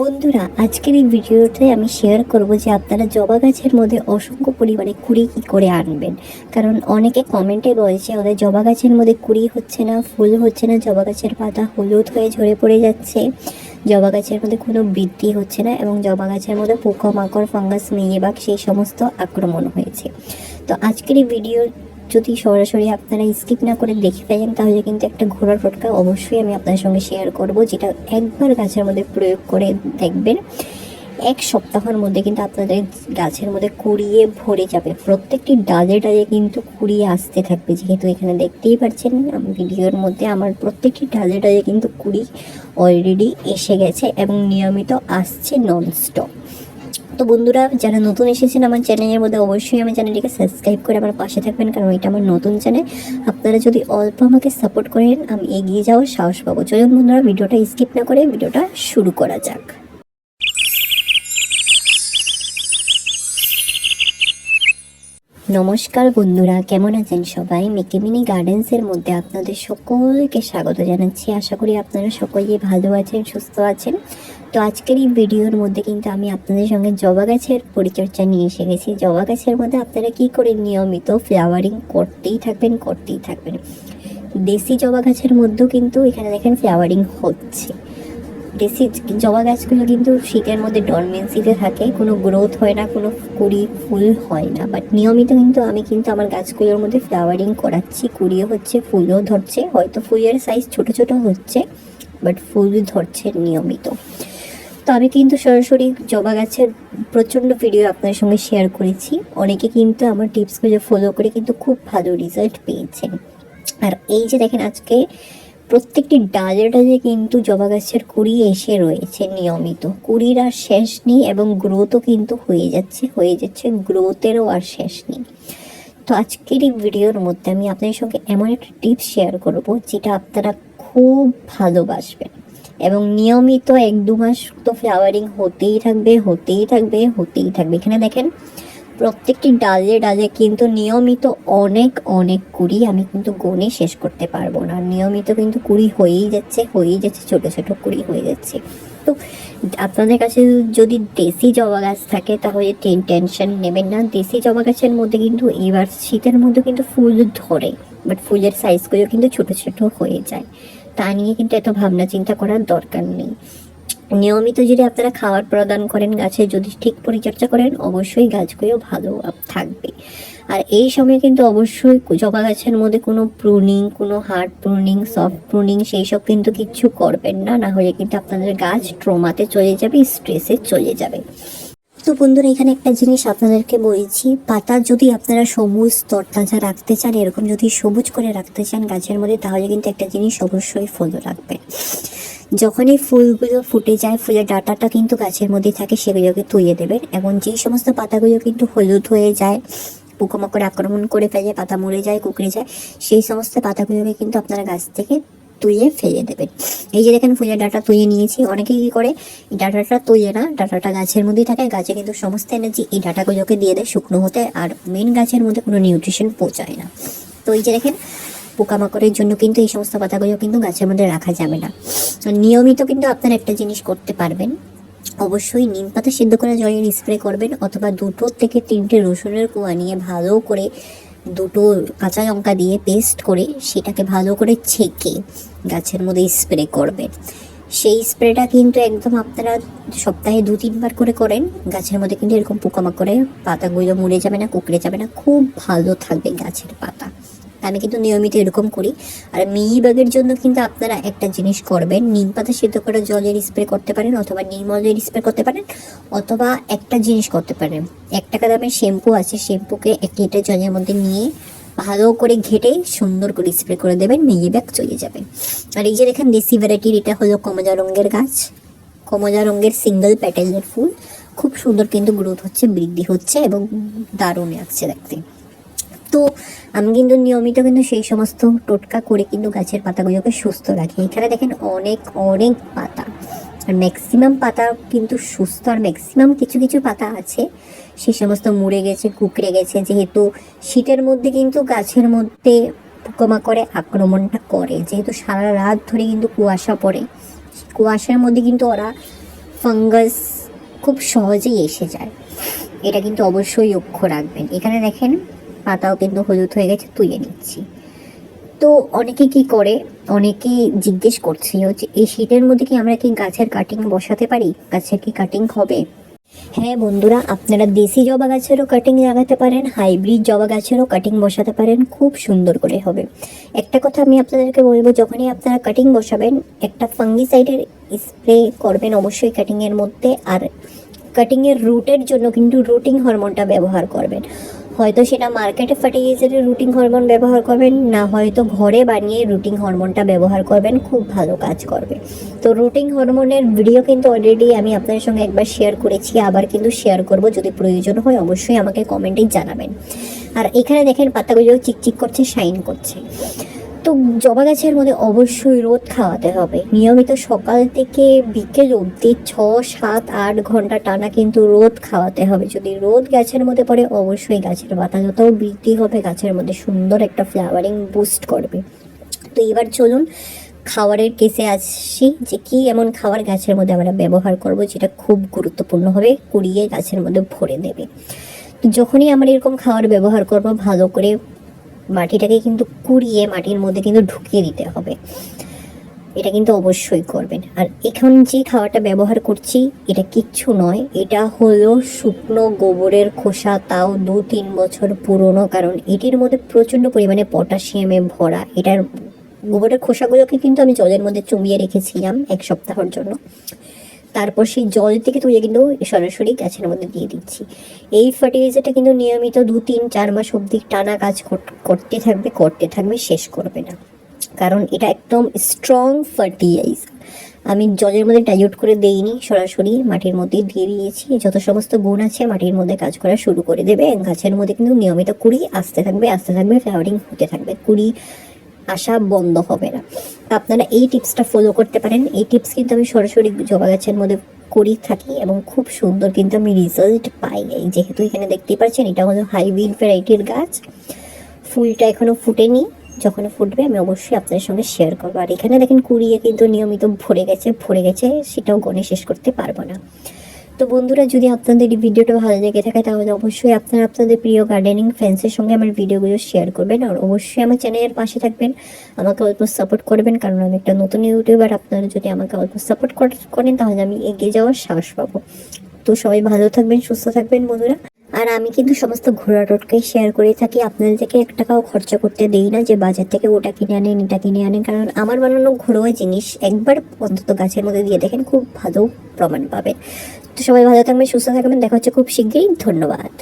বন্ধুরা, আজকের এই ভিডিওতে আমি শেয়ার করব যে আপনারা জবা গাছের মধ্যে অসংখ্য পরিমাণে কুড়ি কী করে আনবেন। কারণ অনেকে কমেন্টে বলেছে ওদের জবা গাছের মধ্যে কুড়ি হচ্ছে না, ফুল হচ্ছে না, জবা গাছের পাতা হলুদ হয়ে ঝরে পড়ে যাচ্ছে, জবা গাছের মধ্যে কোনো বৃদ্ধি হচ্ছে না এবং জবা গাছের মধ্যে পোকা মাকড় ফাঙ্গাস মেয়েবাগ সেই সমস্ত আক্রমণ হয়েছে। তো আজকের এই ভিডিও যদি সরাসরি আপনারা স্কিপ না করে দেখে ফেলেন তাহলে কিন্তু একটা ঘোড়ার ফটকা অবশ্যই আমি আপনার সঙ্গে শেয়ার করব, যেটা একবার গাছের মধ্যে প্রয়োগ করে দেখবেন। এক সপ্তাহের মধ্যে কিন্তু আপনাদের গাছের মধ্যে কুড়িয়ে ভরে যাবে। প্রত্যেকটি ডালে ডালে কিন্তু কুড়িয়ে আসতে থাকবে, যেহেতু এখানে দেখতেই পাচ্ছেন ভিডিওর মধ্যে আমার প্রত্যেকটি ডালে ডালে কিন্তু কুড়ি অলরেডি এসে গেছে এবং নিয়মিত আসছে ননস্টপ তো বন্ধুরা, যারা নতুন এসেছেন আমার চ্যানেলের মধ্যে, অবশ্যই আমার চ্যানেলটিকে সাবস্ক্রাইব করে আমার পাশে থাকবেন, কারণ এটা আমার নতুন চ্যানেল আপনারা যদি অল্প আমাকে সাপোর্ট করেন, আমি এগিয়ে যাওয়ার সাহস পাবো। চলুন বন্ধুরা, ভিডিওটা স্কিপ না করে ভিডিওটা শুরু করা যাক। নমস্কার বন্ধুরা, কেমন আছেন সবাই? মেকেমিনি গার্ডেন্সের মধ্যে আপনাদের সকলকে স্বাগত জানাচ্ছি। আশা করি আপনারা সকলেই ভালো আছেন, সুস্থ আছেন। তো আজকের এই ভিডিওর মধ্যে কিন্তু আমি আপনাদের সঙ্গে জবা গাছের পরিচর্যা নিয়ে এসে গেছি জবা গাছের মধ্যে আপনারা কি করে নিয়মিত ফ্লাওয়ারিং করতেই থাকবেন করতেই থাকবেন? দেশি জবা গাছের মধ্যেও কিন্তু এখানে দেখেন ফ্লাওয়ারিং হচ্ছে। দেশি জবা গাছগুলো কিন্তু শীতের মধ্যে ডরমেন্সিতে থাকে, কোনো গ্রোথ হয় না, কোনো কুড়ি ফুল হয় না। বাট নিয়মিত কিন্তু আমি কিন্তু আমার গাছগুলোর মধ্যে ফ্লাওয়ারিং করাচ্ছি কুড়িও হচ্ছে, ফুলও ধরছে। হয়তো ফুলের সাইজ ছোট ছোট হচ্ছে বাট ফুল ধরছে নিয়মিত। তো আমি কিন্তু সরাসরি জবা গাছের প্রচণ্ড ভিডিও আপনার সঙ্গে শেয়ার করেছি। অনেকে কিন্তু আমার টিপসগুলো ফলো করে কিন্তু খুব ভালো রেজাল্ট পেয়েছেন। আর এই যে দেখেন আজকে প্রত্যেকটি ডালে ডালে কিন্তু জবা গাছের কুড়ি এসে রয়েছে নিয়মিত। কুড়ির আর শেষ নেই এবং গ্রোথও কিন্তু হয়ে যাচ্ছে হয়ে যাচ্ছে গ্রোথেরও আর শেষ নেই। তো আজকের এই ভিডিওর মধ্যে আমি আপনাদের সঙ্গে এমন একটা টিপস শেয়ার করব, যেটা আপনারা খুব ভালোবাসবেন। এবং নিয়মিত এক দু মাস তো ফ্লাওয়ারিং হতেই থাকবে হতেই থাকবে হতেই থাকবে। এখানে দেখেন, প্রত্যেকটি ডালে ডালে কিন্তু নিয়মিত অনেক অনেক কুড়ি আমি কিন্তু গনে শেষ করতে পারব না। নিয়মিত কিন্তু কুড়ি হয়েই যাচ্ছে হয়েই যাচ্ছে, ছোটো ছোটো কুড়ি হয়ে যাচ্ছে। তো আপনাদের কাছে যদি দেশি জবা গাছ থাকে, তাহলে টেনশন নেবেন না। দেশি জবা গাছের মধ্যে কিন্তু এবার শীতের মধ্যে কিন্তু ফুল ধরে বাট ফুলের সাইজগুলো কিন্তু ছোটো ছোটো হয়ে যায়। তা নিয়ে কিন্তু এত ভাবনা চিন্তা করার দরকার নেই। নিয়মিত যদি আপনারা খাবার প্রদান করেন, গাছে যদি ঠিক পরিচর্যা করেন, অবশ্যই গাছগুলো ভালো থাকবে। আর এই সময় কিন্তু অবশ্যই জবা গাছের মধ্যে কোনো প্রুনিং কোনো হার্ড প্রুনিং সফট প্রুনিং সেই সব কিন্তু কিচ্ছু করবেন না। না হলে কিন্তু আপনাদের গাছ ট্রোমাতে চলে যাবে স্ট্রেসে চলে যাবে। তো বন্ধুরা, এখানে একটা জিনিস আপনাদেরকে বলছি। পাতা যদি আপনারা সবুজ তরতাজা রাখতে চান, এরকম যদি সবুজ করে রাখতে চান গাছের মধ্যে, তাহলে কিন্তু একটা জিনিস অবশ্যই ফলো রাখবেন যখনই ফুলগুলো ফুটে যায়, ফুলের ডাটাটা কিন্তু গাছের মধ্যে থাকে, সেগুলোকে তুইয়ে দেবেন। এবং যেই সমস্ত পাতাগুলো কিন্তু হলুদ হয়ে যায়, পোকামাকড় আক্রমণ করে ফেলে, পাতা মরে যায়, কুকড়ে যায়, সেই সমস্ত পাতাগুলোকে কিন্তু আপনারা গাছ থেকে তুইয়ে ফেলে দেবেন। এই যে দেখেন ফুলের ডাটা তুইয়ে নিয়েছি। অনেকে কি করে, এই ডাটাটা তুইয়ে না, ডাটাটা গাছের মধ্যেই থাকে। গাছে কিন্তু সমস্ত এনার্জি এই ডাটাগুলোকে দিয়ে দেয় শুকনো হতে আর মেন গাছের মধ্যে কোনো নিউট্রিশন পৌঁছায় না। তো এই যে দেখেন, পোকামাকড়ের জন্য কিন্তু এই সমস্ত পাতাগুলো কিন্তু গাছের মধ্যে রাখা যাবে না। নিয়মিত কিন্তু আপনারা একটা জিনিস করতে পারবেন। অবশ্যই নিম পাতা সিদ্ধ করে জলের স্প্রে করবেন অথবা দুটো থেকে তিনটে রসুনের কুয়া নিয়ে ভালো করে দুটো কাঁচা লঙ্কা দিয়ে পেস্ট করে সেটাকে ভালো করে ছেঁকে গাছের মধ্যে স্প্রে করবেন সেই স্প্রেটা কিন্তু একদম আপনারা সপ্তাহে দু, তিনবার করে করেন। গাছের মধ্যে কিন্তু এরকম পোকামাকড়ে পাতাগুলো মরে যাবে না, কুকড়ে যাবে না, খুব ভালো থাকবে গাছের পাতা। আমি কিন্তু নিয়মিত এরকম করি। আর মিলিবাগের জন্য কিন্তু আপনারা একটা জিনিস করবেন, নিম পাতা সিদ্ধ করে জলের স্প্রে করতে পারেন অথবা নিম অয়েলের স্প্রে করতে পারেন অথবা একটা জিনিস করতে পারেন। এক টাকা দামের শ্যাম্পু আছে শ্যাম্পুকে এক লিটার জলের মধ্যে নিয়ে ভালো করে ঘেটে সুন্দর করে স্প্রে করে দেবেন মিলিবাগ চলে যাবে। আর এই যে দেখেন, দেশি ভ্যারাইটির এটা হলো কমজা রঙের গাছ। কমলা রঙের সিঙ্গেল প্যাটেলের ফুল। খুব সুন্দর কিন্তু গ্রোথ হচ্ছে, বৃদ্ধি হচ্ছে এবং দারুণ লাগছে দেখতে। তো আমি কিন্তু নিয়মিত কিন্তু সেই সমস্ত টোটকা করে কিন্তু গাছের পাতাগুলোকে সুস্থ রাখি। এখানে দেখেন অনেক অনেক পাতা। আর ম্যাক্সিমাম পাতা কিন্তু সুস্থ আর ম্যাক্সিমাম কিছু কিছু পাতা আছে। সেই সমস্ত মুড়ে গেছে, কুকড়ে গেছে, যেহেতু শীতের মধ্যে কিন্তু গাছের মধ্যে পোকামাকড়ে আক্রমণটা করে। যেহেতু সারা রাত ধরে কিন্তু কুয়াশা পড়ে কুয়াশার মধ্যে কিন্তু ওরা ফাঙ্গাস খুব সহজেই এসে যায়। এটা কিন্তু অবশ্যই লক্ষ্য রাখবেন। এখানে দেখেন পাতাও কিন্তু হলুদ হয়ে গেছে, তুলে নিচ্ছি। তো অনেকে কি করে? অনেকে জিজ্ঞেস করছিল যে, এই শীতের মধ্যে কি আমরা কি গাছের কাটিং বসাতে পারি? গাছের কি কাটিং হবে? হ্যাঁ বন্ধুরা, আপনারা দেশি জবা গাছেরও কাটিং লাগাতে পারেন হাইব্রিড জবা গাছেরও কাটিং বসাতে পারেন, খুব সুন্দর করে হবে। একটা কথা আমি আপনাদেরকে বলব, যখনই আপনারা কাটিং বসাবেন, একটা ফাঙ্গিসাইডের স্প্রে করবেন অবশ্যই কাটিংয়ের মধ্যে, আর কাটিংয়ের রুটের জন্য কিন্তু রুটিং হরমোনটা ব্যবহার করবেন। হয়তো সেটা মার্কেটে ফার্টিলাইজারের রুটিন হরমোন ব্যবহার করবেন, না হয়তো ঘরে বানিয়ে রুটিন হরমোনটা ব্যবহার করবেন, খুব ভালো কাজ করবে। তো রুটিন হরমোনের ভিডিও কিন্তু অলরেডি আমি আপনাদের সঙ্গে একবার শেয়ার করেছি, আবার কিন্তু শেয়ার করব, যদি প্রয়োজন হয় অবশ্যই আমাকে কমেন্টে জানাবেন। আর এখানে দেখেন পাতাগুলো চিকচিক করছে শাইন করছে। তো জবা গাছের মধ্যে অবশ্যই রোদ খাওয়াতে হবে। নিয়মিত সকাল থেকে বিকেল অবধি ছ, সাত, আট ঘণ্টা টানা কিন্তু রোদ খাওয়াতে হবে। যদি রোদ গাছের মধ্যে পড়ে, অবশ্যই গাছের পাতা যতও বৃদ্ধি হবে, গাছের মধ্যে সুন্দর একটা ফ্লাওয়ারিং বুস্ট করবে। তো এবার চলুন খাবারের কেসে আসছি যে কি এমন খাবার গাছের মধ্যে আমরা ব্যবহার করব যেটা খুব গুরুত্বপূর্ণ হবে, কুড়িয়ে গাছের মধ্যে ভরে দেবে। তো যখনই আমরা এরকম খাবার ব্যবহার করব, ভালো করে মাটিটাকে কিন্তু কুড়িয়ে মাটির মধ্যে কিন্তু ঢুকিয়ে দিতে হবে। এটা কিন্তু অবশ্যই করবেন। আর এখন যে খাবারটা ব্যবহার করছি, এটা কিচ্ছু নয়। এটা হলো শুকনো গোবরের খোসা, তাও দু তিন বছর পুরনো, কারণ এটির মধ্যে প্রচণ্ড পরিমাণে পটাশিয়ামে ভরা। এটার গোবরের খোসাগুলোকে কিন্তু আমি জলের মধ্যে চুমিয়ে রেখেছিলাম এক সপ্তাহের জন্য। তারপর সেই জল থেকে তুলে কিন্তু সরাসরি গাছের মধ্যে দিয়ে দিচ্ছি। এই ফার্টিলাইজারটা কিন্তু নিয়মিত দু, তিন, চার মাস অবধি টানা কাজ কর- করতে থাকবে করতে থাকবে, শেষ করবে না। কারণ এটা একদম স্ট্রং ফার্টিলাইজার আমি জলের মধ্যে ডাইলুট করে দেইনি, সরাসরি মাটির মধ্যে দিয়ে দিয়েছি। যত সমস্ত গুণ আছে, মাটির মধ্যে কাজ করা শুরু করে দেবে। গাছের মধ্যে কিন্তু নিয়মিত কুড়ি আসতে থাকবে আসতে থাকবে ফ্লাওয়ারিং হতে থাকবে। কুড়ি আসা বন্ধ হবে না। আপনারা এই টিপসটা ফলো করতে পারেন। এই টিপস কিন্তু আমি সরাসরি জবা গাছের মধ্যে করি থাকি এবং খুব সুন্দর কিন্তু আমি রেজাল্ট পাই। যেহেতু এখানে দেখতেই পাচ্ছেন, এটা হলো হাইব্রিড ভ্যারাইটির গাছ। ফুলটা এখনও ফুটেনি। যখন ফুটবে আমি অবশ্যই আপনাদের সঙ্গে শেয়ার করব। আর এখানে দেখেন কুড়িয়ে কিন্তু নিয়মিত ভরে গেছে ভরে গেছে, সেটাও গণে শেষ করতে পারব না। তো বন্ধুরা, যদি আপনাদের এই ভিডিওটা ভালো লেগে থাকে, তাহলে অবশ্যই আপনারা আপনাদের প্রিয় গার্ডেনিং ফ্রেন্ডসের সঙ্গে আমার ভিডিওগুলো শেয়ার করবেন। আর অবশ্যই আমার চ্যানেলের পাশে থাকবেন, আমাকে অল্প সাপোর্ট করবেন, কারণ আমি একটা নতুন ইউটিউবার আপনারা যদি আমাকে অল্প সাপোর্ট করেন, তাহলে আমি এগিয়ে যাওয়ার সাহস পাবো। তো সবাই ভালো থাকবেন, সুস্থ থাকবেন, বন্ধুরা। আর আমি কিন্তু সমস্ত ঘোরা টোটকাই শেয়ার করে থাকি, আপনাদের থেকে এক টাকাও খরচা করতে দেই না, যে বাজার থেকে ওটা কিনে আনেন এটা কিনে আনেন কারণ আমার বানানো ঘরোয়া জিনিস একবার অন্তত গাছের মধ্যে দিয়ে দেখেন, খুব ভালো প্রমাণ পাবেন। তো সবাই ভালো থাকবেন সুস্থ থাকবেন দেখা হচ্ছে খুব শীঘ্রই ধন্যবাদ।